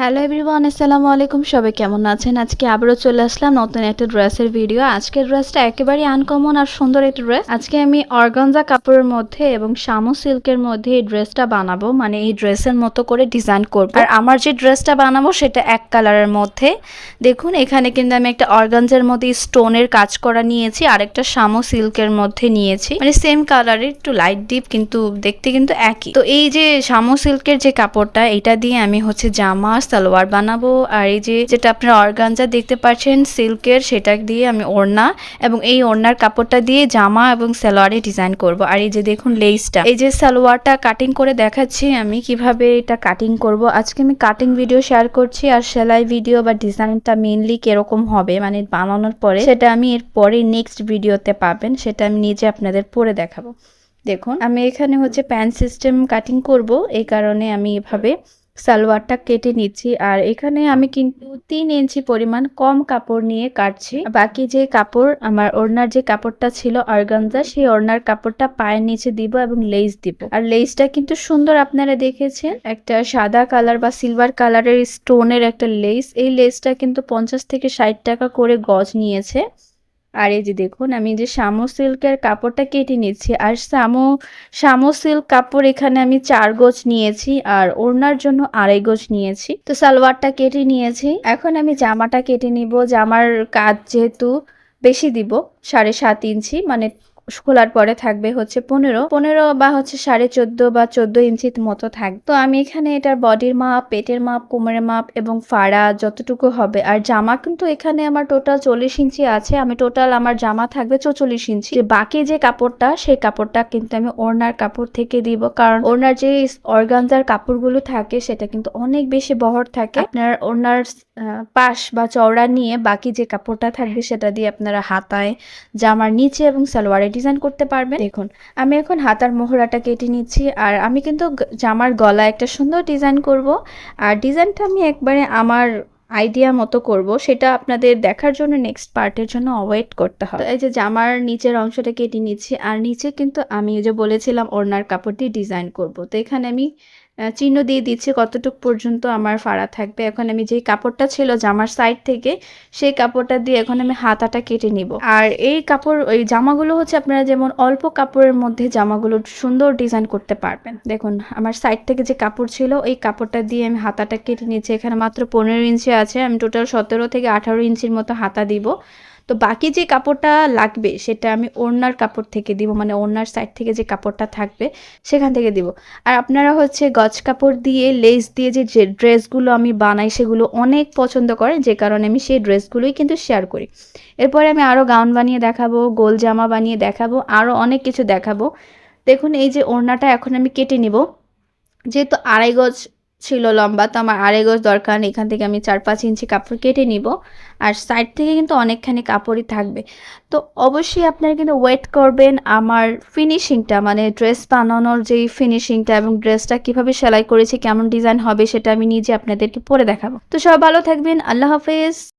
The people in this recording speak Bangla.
হ্যালো এভরিওয়ান আসসালামু আলাইকুম সবাই কেমন আছেন? আজকে আবারও চলে আসলাম নতুন একটা ড্রেসের ভিডিও আজকের ড্রেসটা একেবারেই আনকমন আর সুন্দর একটা ড্রেস আজকে আমি অর্গানজা কাপড়ের মধ্যে এবং শামু সিল্কের মধ্যে এই ড্রেসটা বানাবো। মানে এই ড্রেসের মতো করে ডিজাইন করব। আর আমার যে ড্রেসটা বানাবো সেটা এক কালারের মধ্যে। দেখুন, এখানে কিন্তু আমি একটা অর্গানজার মধ্যে স্টোনের কাজ করা নিয়েছি আর একটা শামু সিল্কের মধ্যে নিয়েছি। মানে সেম কালারের একটু লাইট ডিপ কিন্তু দেখতে কিন্তু একই। তো এই যে শামু সিল্কের যে কাপড়টা, এটা দিয়ে আমি হচ্ছে জামা সালোয়ার বানাবো। আর এই যে যেটা আপনারা অর্গানজা দেখতে পাচ্ছেন, সিল্কের, সেটা দিয়ে আমি ওড়না এবং এই ওড়নার কাপড়টা দিয়ে জামা এবং সালোয়ারে ডিজাইন করব। আর এই যে দেখুন লেসটা। এই যে সালোয়ারটা কাটিং করে দেখাচ্ছি, আমি কীভাবে এটা কাটিং করব। আজকে আমি কাটিং ভিডিও শেয়ার করছি, আর সেলাই ভিডিও বা ডিজাইনটা মেনলি কীরকম হবে মানে বানানোর পরে, সেটা আমি এর পরে নেক্সট ভিডিওতে পাবেন, সেটা আমি নিজে আপনাদের পরে দেখাবো। দেখুন, আমি এখানে হচ্ছে প্যান সিস্টেম কাটিং করব। এই কারণে আমি এভাবে সালোয়ারটা কেটে নিচ্ছি। আর এখানে আমি কিন্তু তিন ইঞ্চি পরিমাণ কম কাপড় নিয়ে কাটছি। বাকি যে কাপড়, আমার ওড়নার যে কাপড়টা ছিল অর্গানজা, সেই ওড়নার কাপড়টা পায়ের নিচে দিব এবং লেস দিব। আর লেসটা কিন্তু সুন্দর আপনারা দেখেছেন, একটা সাদা কালার বা সিলভার কালারের স্টোনের একটা লেস এই লেসটা কিন্তু পঞ্চাশ থেকে ষাট টাকা করে গজ নিয়েছে। আর এই যে দেখুন, আমি যে শামু সিল্কের কাপড়টা কেটে নিচ্ছি, আর শামু শামু সিল্ক কাপড় এখানে আমি চার গোজ নিয়েছি, আর ওড়নার জন্য আড়াই গোজ নিয়েছি। তো সালোয়ারটা কেটে নিয়েছি। এখন আমি জামাটা কেটে নিব, জামার কাজ যেহেতু বেশি দিব, সাড়ে সাত ইঞ্চি মানে খোলার পরে থাকবে হচ্ছে পনেরো। পনেরো বা হচ্ছে সাড়ে চোদ্দ বা চোদ্দ ইঞ্চির মতো থাক তো আমি এখানে এটার বডির মাপ, পেটের মাপ, কোমরের মাপ এবং ফাড়া যতটুকু হবে। আর জামা কিন্তু এখানে আমার টোটাল চল্লিশ ইঞ্চি আছে। আমি টোটাল আমার জামা থাকবে চৌচল্লিশ ইঞ্চি। বাকি যে কাপড়টা, সেই কাপড়টা কিন্তু আমি ওড়নার কাপড় থেকে দিব। কারণ ওড়নার যে অর্গানজার কাপড়গুলো থাকে, সেটা কিন্তু অনেক বেশি বহর থাকে। আপনার ওড়নার পাশ বা চওড়া নিয়ে বাকি যে কাপড়টা থাকবে, সেটা দিয়ে আপনারা হাতায়, জামার নিচে এবং সালোয়ারে ডিজাইন করতে পারবেন। দেখুন, আমি এখন হাতার মোহরাটা কেটে নিচ্ছি আর আমি কিন্তু জামার গলা একটা সুন্দর ডিজাইন করব। আর ডিজাইনটা আমি একবারে আমার আইডিয়া মতো করব, সেটা আপনাদের দেখার জন্য নেক্সট পার্টের জন্য ওয়েট করতে হবে। এই যে জামার নিচের অংশটা কেটে নিচ্ছি, আর নিচে কিন্তু আমি যে বলেছিলাম ওড়নার কাপড় দিয়ে ডিজাইন করব। তো এখানে আমি চিহ্ন দিয়ে দিচ্ছি কতটুক পর্যন্ত আমার ফাড়া থাকবে। এখন আমি যেই কাপড়টা ছিল জামার সাইড থেকে, সেই কাপড়টা দিয়ে এখন আমি হাতাটা কেটে নিব। আর এই কাপড়, ওই জামাগুলো হচ্ছে আপনারা যেমন অল্প কাপড়ের মধ্যে জামাগুলো সুন্দর ডিজাইন করতে পারবেন। দেখুন, আমার সাইড থেকে যে কাপড় ছিল, এই কাপড়টা দিয়ে আমি হাতাটা কেটে নিচ্ছি এখানে মাত্র পনেরো ইঞ্চি আছে, আমি টোটাল সতেরো থেকে আঠারো ইঞ্চির মতো হাতা দিব। তো বাকি যে কাপড়টা লাগবে, সেটা আমি ওড়নার কাপড় থেকে দিব মানে ওড়নার সাইড থেকে যে কাপড়টা থাকবে, সেখান থেকে দিব। আর আপনারা হচ্ছে গজ কাপড় দিয়ে লেস দিয়ে যে ড্রেসগুলো আমি বানাই, সেগুলো অনেক পছন্দ করেন, যে কারণে আমি সেই ড্রেসগুলোই কিন্তু শেয়ার করি। এরপরে আমি আরও গাউন বানিয়ে দেখাবো, গোল জামা বানিয়ে দেখাবো আরও অনেক কিছু দেখাবো। দেখুন, এই যে ওড়নাটা এখন আমি কেটে নিব। যেহেতু আড়াই গজ ছিল লম্বা, তো আমার আড়াই গজ দরকার। এখান থেকে আমি চার পাঁচ ইঞ্চি কাপড় কেটে নিব। আর সাইড থেকে কিন্তু অনেকখানি কাপড়ই থাকবে। তো অবশ্যই আপনারা কিন্তু ওয়েট করবেন আমার ফিনিশিংটা মানে ড্রেস বানানোর যেই ফিনিশিংটা এবং ড্রেসটা কীভাবে সেলাই করেছি, কেমন ডিজাইন হবে সেটা আমি নিজে আপনাদেরকে পরে দেখাবো। তো সব ভালো থাকবেন, আল্লাহ হাফেজ।